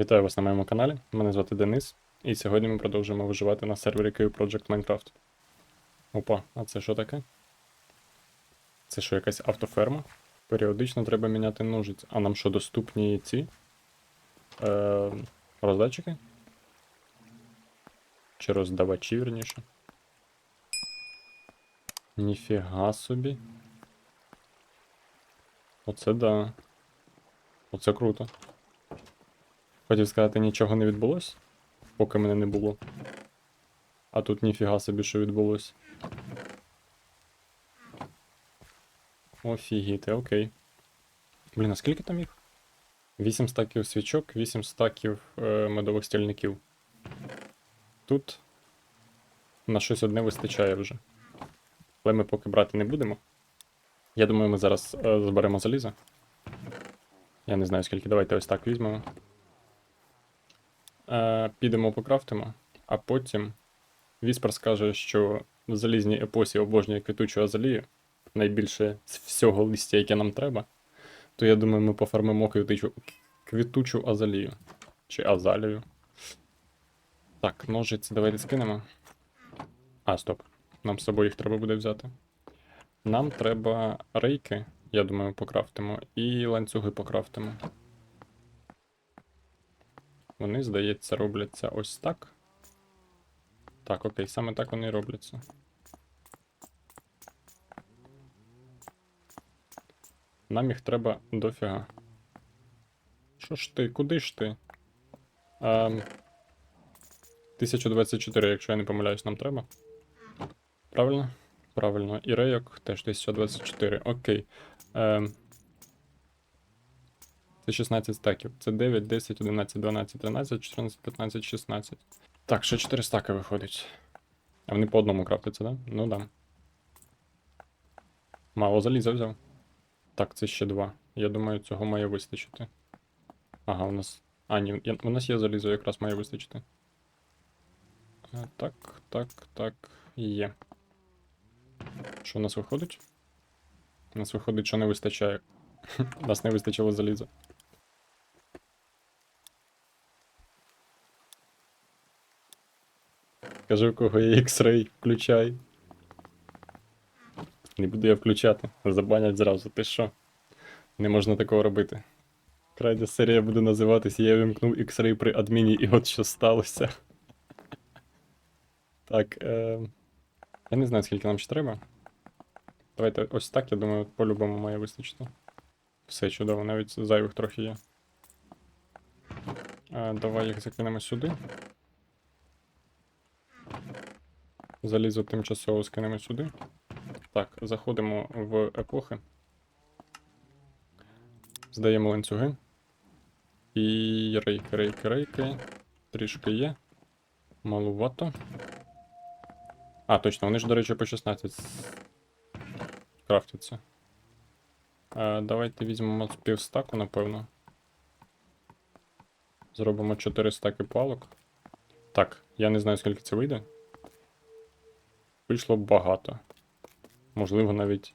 Вітаю вас на моєму каналі. Мене звати Денис, і сьогодні ми продовжуємо виживати на сервері Kyiv Project Minecraft. Опа, а це що таке? Це що, якась автоферма? Періодично треба міняти ножиць. А нам що, доступні ці? Е, роздатчики? Чи роздавачі, вірніше? Ніфіга собі. Оце да. Оце круто. Хотів сказати, нічого не відбулось, поки мене не було. А тут ніфіга собі, що відбулось. Офігіти, окей. Блін, а скільки там їх? 8 стаків свічок, 8 стаків е, медових стільників. Тут на щось одне вистачає вже. Але ми поки брати не будемо. Я думаю, ми зараз е, зберемо залізо. Я не знаю скільки. Давайте ось так візьмемо. Е, підемо покрафтимо, а потім Віспер скаже, що в залізній епосі обожнює квітучу азалію, найбільше з всього листя, яке нам треба, то я думаю, ми пофармимо квітучу, квітучу азалію. Чи азалію. Так, ножиці давайте скинемо. А, стоп. Нам з собою їх треба буде взяти. Нам треба рейки, я думаю, покрафтимо, і ланцюги покрафтимо. Вони, здається, робляться ось так. Так, окей, саме так вони робляться. Нам їх треба дофіга. Що ж ти, куди ж ти? Ем, 1024, якщо я не помиляюсь, нам треба. Правильно? Правильно. І рейок теж 1024. Окей. Ем, це 16 стаків. Це 9, 10, 11, 12, 13, 14, 15, 16. Так, ще 4 стаки виходить. А вони по одному крафтяться, да? Ну да. Мало заліза взяв. Так, це ще два. Я думаю, цього має вистачити. Ага, у нас. А, ні, у нас є залізо, якраз має вистачити. Так, так, так, є. Що у нас виходить? У нас виходить, що не вистачає. У нас не вистачило заліза. Кажи, у кого є X-Ray, включай. Не буду я включати. Забанять зразу. Ти що? Не можна такого робити. Крайня серія буде називатись Я вимкнув X-Ray при адміні, і от що сталося. Так, е... я не знаю, скільки нам ще треба. Давайте ось так, я думаю, по-любому має вистачити. Все чудово, навіть зайвих трохи є. Е, давай їх закинемо сюди. Залізо тимчасово скинемо сюди. Так, заходимо в епохи. Здаємо ланцюги. І рейки, рейки, рейки. Трішки є. Малувато. А, точно, вони ж, до речі, по 16 крафтяться. Е, давайте візьмемо півстаку, напевно. Зробимо 4 стаки палок. Так, я не знаю, скільки це вийде. Вийшло багато. Можливо, навіть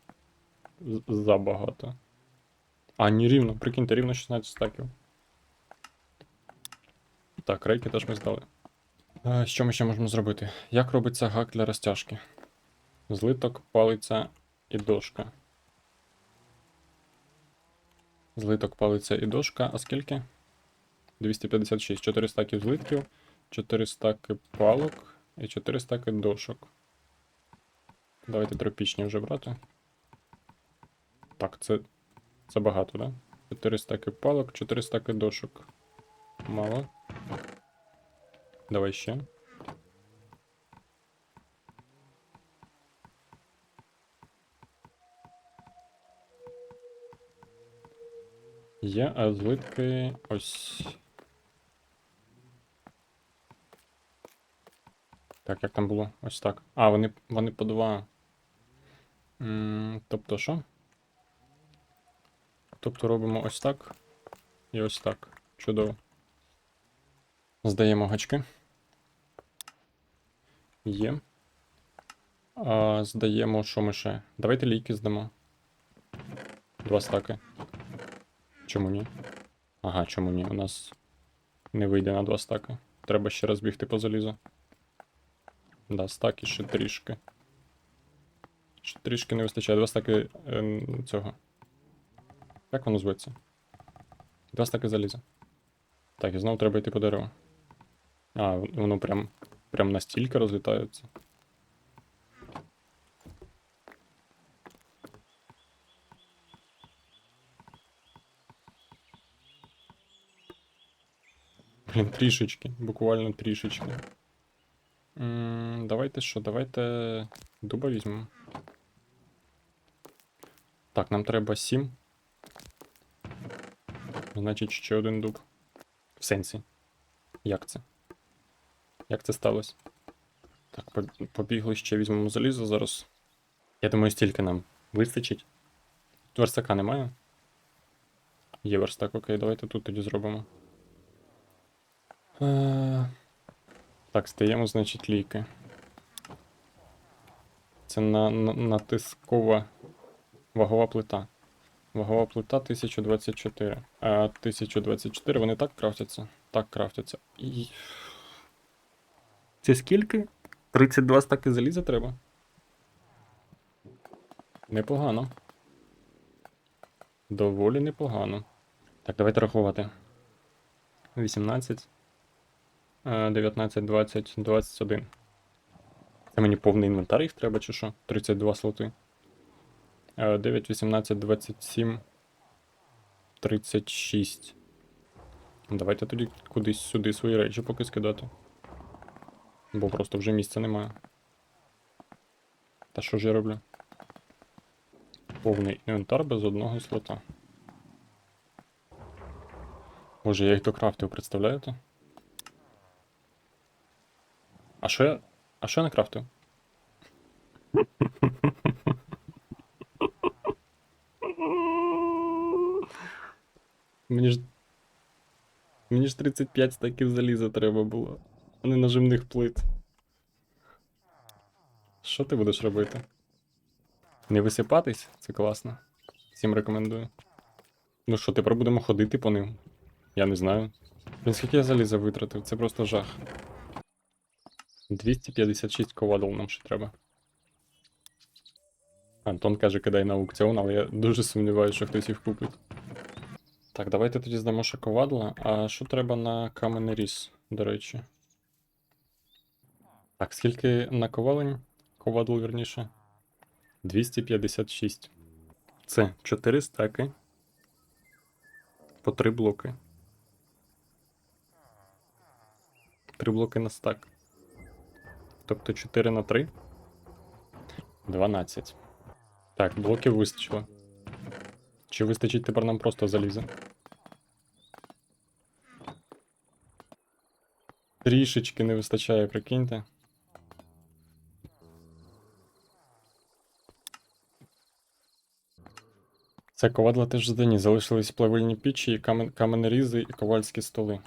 забагато. А, ні, рівно, прикиньте, рівно 16 стаків. Так, рейки теж ми здали. А, що ми ще можемо зробити? Як робиться гак для розтяжки? Злиток, палиця і дошка. Злиток, палиця і дошка. А скільки? 256. 4 стаків злитків, 4 стаки палок і 4 стаки дошок. Давайте тропічні вже брати. Так, це. Це багато, да? 4 стаки палок, 4 стаки. Мало. Давай ще. Є, а ось. Так, як там було? Ось так. А, вони, вони по два. Тобто що? Тобто робимо ось так і ось так. Чудово. Здаємо гачки. Є. А, здаємо, що ми ще. Давайте ліки здамо. Два стаки. Чому ні? Ага, чому ні? У нас Не вийде на два стаки. Треба ще раз бігти по залізу. Да, стаки ще трішки. Трішки не вистачає. Два стаки е, цього. Як воно зветься? Два стаки заліза. Так, і знову треба йти по дереву. А, воно прям, прям настільки розлітається. Блін, трішечки, буквально трішечки. М, давайте що, давайте дуба візьмемо. Так, нам треба 7. Значить, ще один дуб. В сенсі. Як це? Як це сталося? Так, побігли ще візьмемо залізо зараз. Я думаю, стільки нам вистачить. Верстака немає. Є верстак, окей, давайте тут тоді зробимо. Е, Так, стаємо, значить, ліки. Це на, на, натискова вагова плита. Вагова плита 1024. А 1024 вони так крафтяться? Так крафтяться. І... Це скільки? 32 стаки заліза треба. Непогано. Доволі непогано. Так, давайте рахувати. 18. е, 19, 20, 21. Це мені повний інвентар їх треба, чи що? 32 слоти. Е, 9, 18, 27, 36. Давайте тоді кудись сюди свої речі поки скидати. Бо просто вже місця немає. Та що ж я роблю? Повний інвентар без одного слота. Боже, я їх докрафтив, представляєте? А що я. А що я не крафтив? Мені ж. Мені ж 35 стаків заліза треба було, а не нажимних плит. Що ти будеш робити? Не висипатись? Це класно. Всім рекомендую. Ну що, тепер будемо ходити по ним? Я не знаю. Блін, скільки я заліза витратив, це просто жах. 256 ковадл нам ще треба. Антон каже, кидай на аукціон, але я дуже сумніваюся, що хтось їх купить. Так, давайте тоді здамо ще ковадла. А що треба на каменний різ, до речі? Так, скільки на ковалень? Ковадл, вірніше. 256. Це 4 стаки. По 3 блоки. 3 блоки на стак. Тобто 4 на 3. 12. Так, блоків вистачило. Чи вистачить тепер нам просто заліза? Трішечки не вистачає, прикиньте. Це ковадла теж здані. Залишились плавильні пічі, камен... каменерізи і ковальські столи.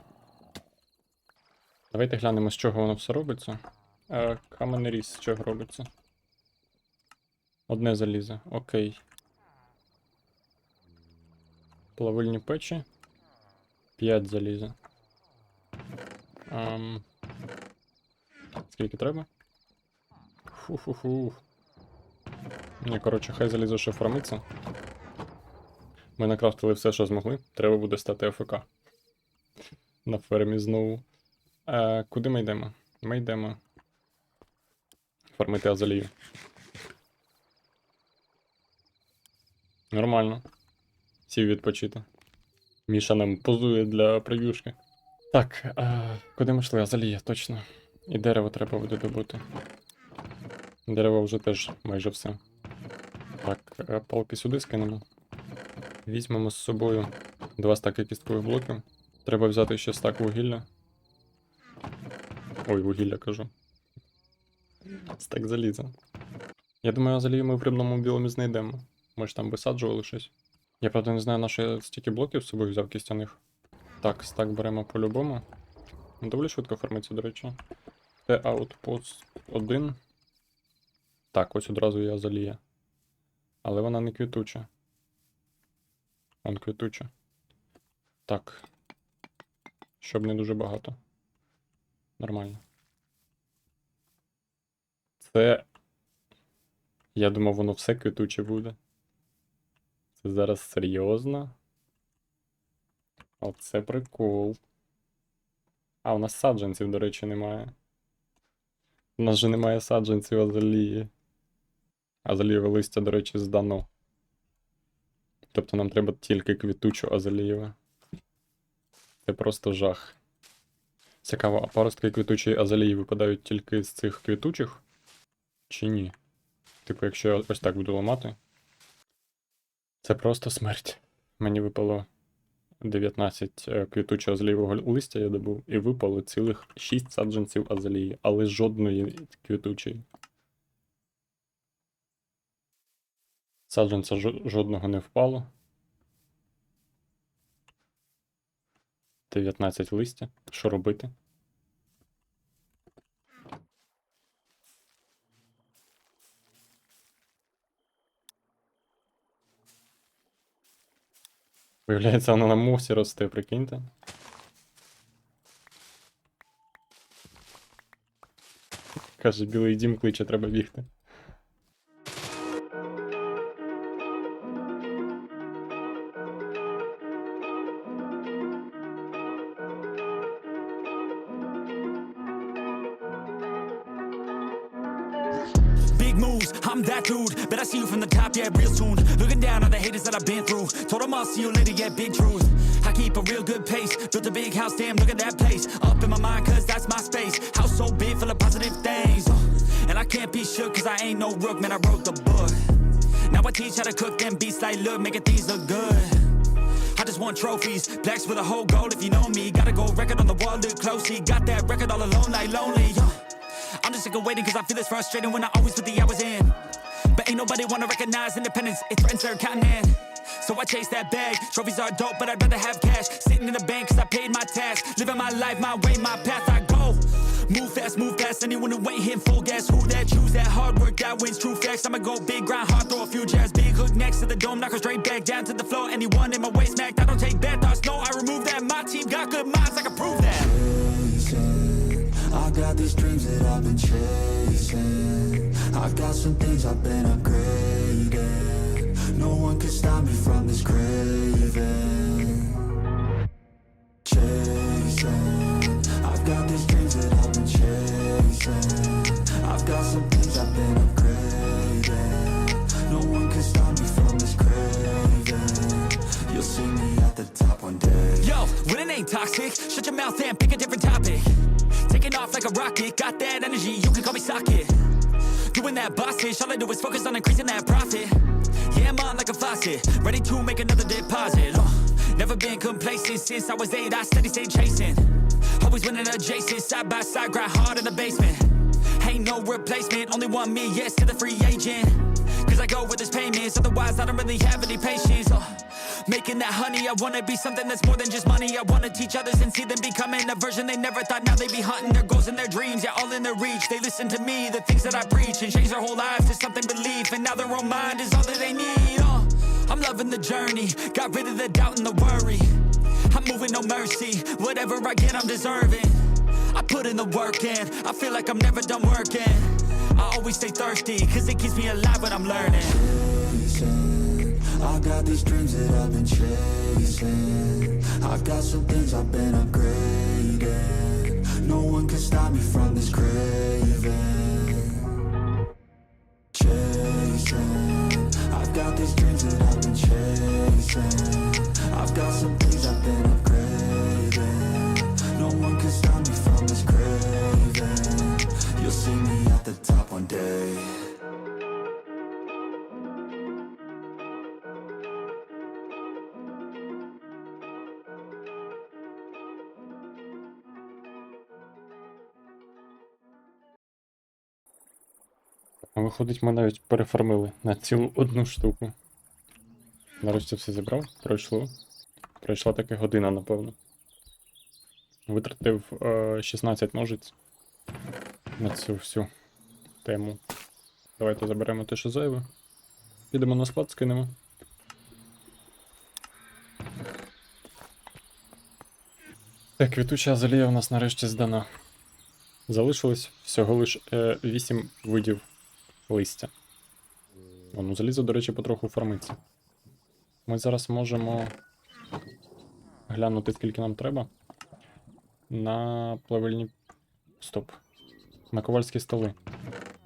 Давайте глянемо, з чого воно все робиться. Е, каменеріз з чого робиться. Одне залізо. Окей. Плавильні печі. 5 заліза. Ам... Скільки треба? Фу-фу-фу. Ні, коротше, хай залізо ще формиться. Ми накрафтили все, що змогли. Треба буде стати АФК. На фермі знову. Е, куди ми йдемо? Ми йдемо. Формити азалію. Нормально. Сів відпочити. Міша нам позує для прев'юшки. Так, е, куди ми йшли? Азалія, точно. І дерево треба буде добути. Дерево вже теж майже все. Так, е, палки сюди скинемо. Візьмемо з собою два стаки кісткових блоків. Треба взяти ще стак вугілля. Ой, вугілля кажу. Стак заліза. Я думаю, азалію ми в рибному біломі знайдемо. Ми ж там висаджували щось. Я правда не знаю, на що я стільки блоків з собою взяв кістяних. Так, стак беремо по-любому. Доволі швидко формиться, до речі. Це Outpost 1. Так, ось одразу є азалія. Але вона не квітуча. Он квітуча. Так. Щоб не дуже багато. Нормально. Це. Я думав, воно все квітуче буде. Це зараз серйозно. Оце прикол. А, у нас саджанців, до речі, немає. У нас же немає саджанців азалії. Азалієве листя, до речі, здано. Тобто нам треба тільки квітучу азалієве. Це просто жах. Цікаво, а паростки квітучої азалії випадають тільки з цих квітучих? Чи ні? Типу, якщо я ось так буду ламати. Це просто смерть. Мені випало 19 е, квітучого азалієвого листя я добув, і випало цілих 6 саджанців азалії, але жодної квітучої. Саджанця жодного не впало. 19 листя. Що робити? Виявляється, вона на мусі росте, прикиньте. Каже, білий дім кличе, треба бігти. I'm that dude. Bet I see you from the top, yeah, real soon. Looking down on the haters that I've been through. Told them I'll see you later, yeah, big truth. I keep a real good pace. Built a big house, damn, look at that place. Up in my mind, cause that's my space. House so big, full of positive things. Uh, And I can't be shook, cause I ain't no rook, man, I wrote the book. Now I teach how to cook them beats like, look, making things look good. I just want trophies, blacks with a whole goal if you know me. Gotta go record on the wall, look closely. Got that record all alone, like lonely. uh. Sick of waiting cause I feel it's frustrating when I always put the hours in. But ain't nobody wanna recognize independence, it threatens their continent. So I chase that bag, trophies are dope, but I'd rather have cash. Sitting in the bank cause I paid my tax. Living my life, my way, my path, I go. Move fast, move fast, anyone who ain't hitting full gas. Who that choose that hard work, that wins true facts. I'ma go big, grind hard, throw a few jabs. Big hook next to the dome, knock her straight back down to the floor. Anyone in my way smacked, I don't take bad thoughts, no, I remove that. My team got good minds, I can prove that. I got these dreams that I've been chasing. I got some things I've been upgrading. No one can stop me from this craving. Chasing. I've got these dreams that I've been chasing. I've got some things I've been upgrading. No one can stop me from this craving. You'll see me at the top one day. Yo, when it ain't toxic, shut your mouth and pick like a rocket, got that energy, you can call me socket. Doing that boss bitch, all I do is focus on increasing that profit. Yeah, I'm on like a faucet, ready to make another deposit. Uh, never been complacent since I was eight, I steady stay chasing. Always winning adjacent, side by side, grind hard in the basement. Ain't no replacement, only one me, yes to the free agent. Cause I go with his payments, otherwise I don't really have any patience. Making that honey, I wanna be something that's more than just money. I wanna teach others and see them becoming a version they never thought. Now they be hunting their goals and their dreams, yeah, all in their reach. They listen to me, the things that I preach, and change their whole lives to something belief. And now their own mind is all that they need. Uh, I'm loving the journey, got rid of the doubt and the worry. I'm moving no mercy, whatever I get, I'm deserving. I put in the work in, I feel like I'm never done working. I always stay thirsty, cause it keeps me alive when I'm learning. I got these dreams that I've been chasing. I got some things I've been upgrading. No one can stop me from this craving. Chasing. I've got these dreams that I've been chasing. Виходить, ми навіть переформили на цілу одну штуку. Нарешті все зібрав, пройшло. Пройшла таки година, напевно. Витратив е, 16 ножиць на цю всю тему. Давайте заберемо те, що зайве. Підемо на склад, скинемо. Так, квітуча азалія у нас нарешті здана. Залишилось всього лиш е, 8 видів листя. Воно залізо, до речі, потроху фармиться. Ми зараз можемо глянути, скільки нам треба. На плавильні. Стоп. На ковальські столи.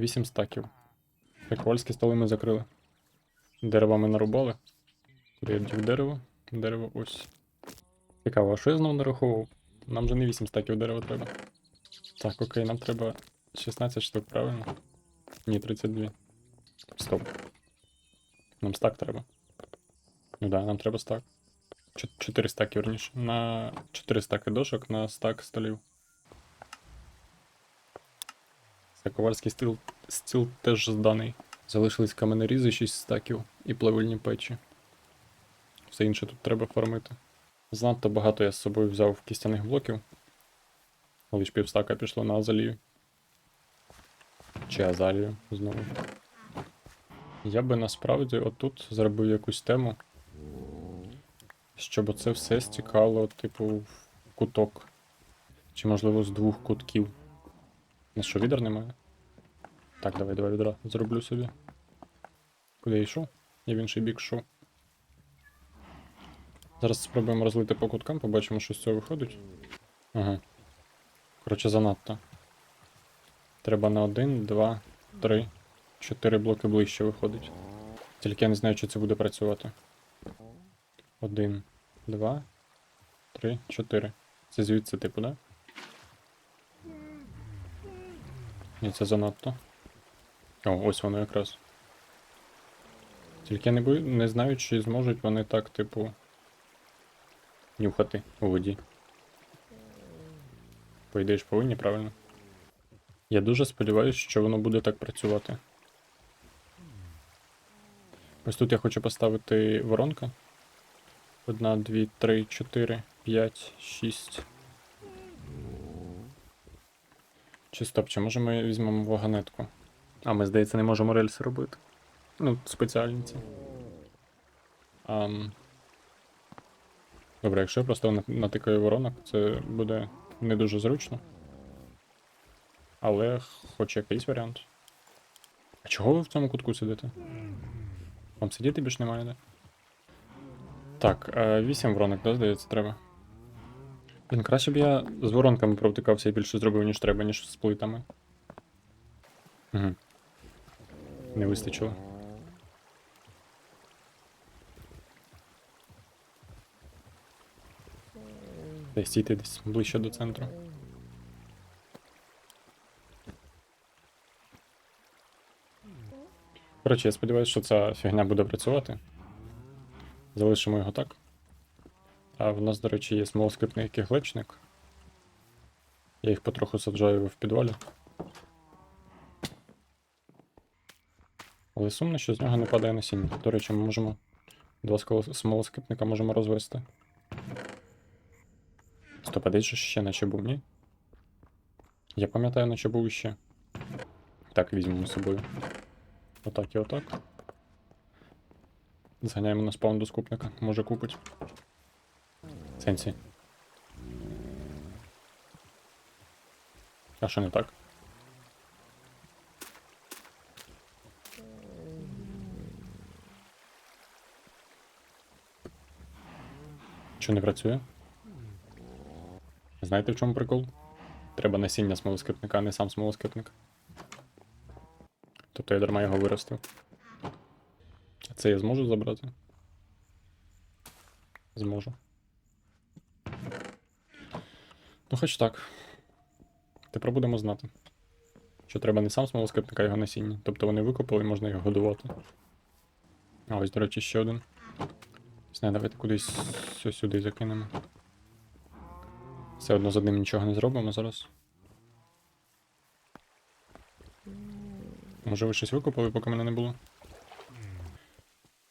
8 стаків. Так, ковальські столи ми закрили. Дерева ми нарубали. Куди я дів дерево? Дерево ось. Цікаво, а що я знову нараховував? Нам же не 8 стаків дерева треба. Так, окей, нам треба 16 штук, правильно? Ні, 32. Стоп. Нам стак треба. Ну да, нам треба стак. 4 стаки, верніше. На 4 стаки дошок на стак столів. Це ковальський стіл, стіл теж зданий. Залишились каменерізи 6 стаків і плавильні печі. Все інше тут треба фармити. Занадто багато я з собою взяв кістяних блоків. Лиш півстака пішло на азалію. Чи азалію знову. Я би насправді отут зробив якусь тему. Щоб оце все стікало, типу, в куток. Чи можливо з двох кутків. На що відер немає? Так, давай, давай відра зроблю собі. Куди я йшов? Я в інший бік йшов. Зараз спробуємо розлити по куткам, побачимо, що з цього виходить. Ага. Коротше, занадто. Треба на один, два, три, чотири блоки ближче виходить. Тільки я не знаю, чи це буде працювати. Один, два, три, чотири. Це звідси, типу, да? Ні, це занадто. О, ось воно якраз. Тільки я не, бою, не знаю, чи зможуть вони так, типу. Нюхати у воді. По повинні, правильно? Я дуже сподіваюся, що воно буде так працювати. Ось тут я хочу поставити воронка. Одна, дві, три, чотири, п'ять, шість. Чи стоп, чи може ми візьмемо вагонетку? А, ми, здається, не можемо рельси робити. Ну, спеціальні ці. Ам... Добре, якщо я просто натикаю воронок, це буде не дуже зручно. Але хоч якийсь варіант. А чого ви в цьому кутку сидите? Вам сидіти більш немає, де? Так, е, 8 воронок, да, здається, треба. Блін, краще б я з воронками провтикався і більше зробив, ніж треба, ніж з плитами. Угу. Не вистачило. Десь стійте десь ближче до центру. Коротше, я сподіваюся, що ця фігня буде працювати. Залишимо його так. А в нас, до речі, є смолоскипний киглечник. Я їх потроху саджаю в підвалі. Але сумно, що з нього не падає насіння. До речі, ми можемо два смолоскипника можемо розвести. Стоп, а десь же ще наче був, ні? Я пам'ятаю, наче був ще. Так, візьмемо з собою. Отак і отак. Зганяємо на спаун до скупника. Може купить. Сенсі. А що не так? Що не працює? Знаєте в чому прикол? Треба насіння смолоскипника, а не сам смолоскипник. Тобто я дарма його виростив. А це я зможу забрати? Зможу. Ну, хоч так. Тепер будемо знати. Що треба не сам смолоскипник, а його насіння. Тобто вони викопали і можна його годувати. А ось, до речі, ще один. Не, давайте кудись ось сюди закинемо. Все одно з одним нічого не зробимо зараз. Може ви щось викопали, поки мене не було?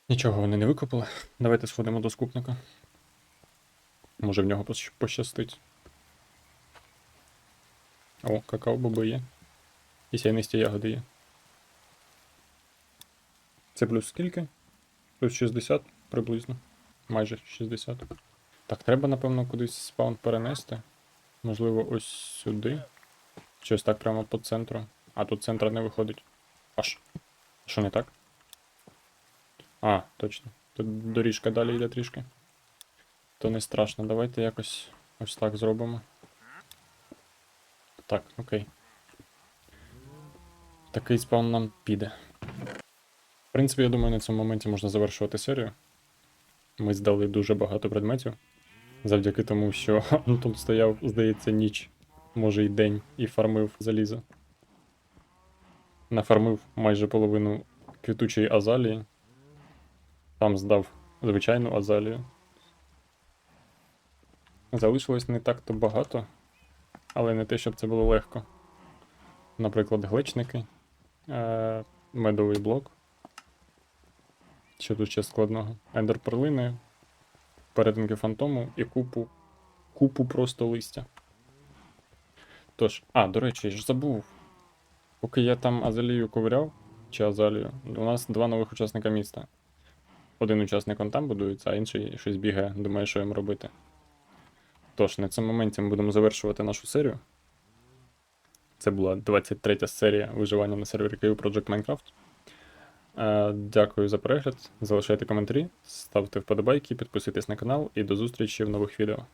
Нічого вони не викопали. Давайте сходимо до скупника. Може в нього пощастить. О, какао-боби є. І сяйнисті ягоди є. Це плюс скільки? Плюс 60 приблизно. Майже 60. Так, треба, напевно, кудись спаун перенести. Можливо, ось сюди. Щось так прямо по центру. А тут центр не виходить. Аж. Що не так? А, точно. Тут доріжка далі йде трішки. То не страшно. Давайте якось ось так зробимо. Так, окей. Такий спаун нам піде. В принципі, я думаю, на цьому моменті можна завершувати серію. Ми здали дуже багато предметів. Завдяки тому, що Антон стояв, здається, ніч, може й день, і фармив залізо. Нафармив майже половину квітучої азалії. Там здав звичайну азалію. Залишилось не так-то багато, але не те, щоб це було легко. Наприклад, глечники, е- медовий блок. Що тут ще складного? Ендерперлини, перетинки фантому і купу. Купу просто листя. Тож, а, до речі, я ж забув. Поки я там Азалію ковиряв, чи Азалію, у нас два нових учасника міста. Один учасник он там будується, а інший щось бігає, думає, що їм робити. Тож, на цьому моменті ми будемо завершувати нашу серію. Це була 23 серія виживання на сервері KU Project Minecraft. Е, Дякую за перегляд. Залишайте коментарі, ставте вподобайки, підписуйтесь на канал і до зустрічі в нових відео.